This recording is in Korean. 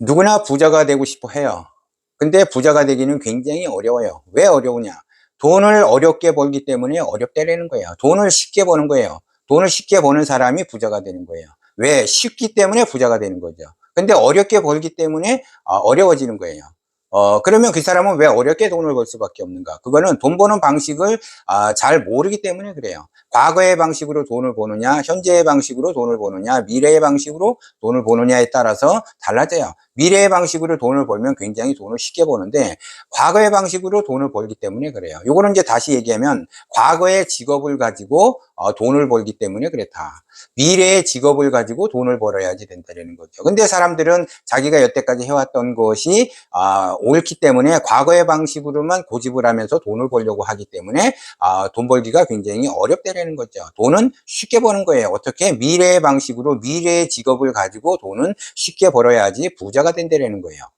누구나 부자가 되고 싶어 해요. 근데 부자가 되기는 굉장히 어려워요. 왜 어려우냐? 돈을 어렵게 벌기 때문에 어렵다라는 거예요. 돈을 쉽게 버는 거예요. 돈을 쉽게 버는 사람이 부자가 되는 거예요. 왜? 쉽기 때문에 부자가 되는 거죠. 근데 어렵게 벌기 때문에 아, 어려워지는 거예요. 어, 그러면 그 사람은 왜 어렵게 돈을 벌 수밖에 없는가? 그거는 돈 버는 방식을 아, 잘 모르기 때문에 그래요. 과거의 방식으로 돈을 버느냐, 현재의 방식으로 돈을 버느냐, 미래의 방식으로 돈을 버느냐에 따라서 달라져요. 미래의 방식으로 돈을 벌면 굉장히 돈을 쉽게 버는데 과거의 방식으로 돈을 벌기 때문에 그래요. 요거는 이제 다시 얘기하면 과거의 직업을 가지고 어, 돈을 벌기 때문에 그렇다. 미래의 직업을 가지고 돈을 벌어야지 된다는 거죠. 근데 사람들은 자기가 여태까지 해왔던 것이 아, 옳기 때문에 과거의 방식으로만 고집을 하면서 돈을 벌려고 하기 때문에 아, 돈 벌기가 굉장히 어렵다는 거죠. 돈은 쉽게 버는 거예요. 어떻게 미래의 방식으로 미래의 직업을 가지고 돈은 쉽게 벌어야지 부자가 된다는 거예요.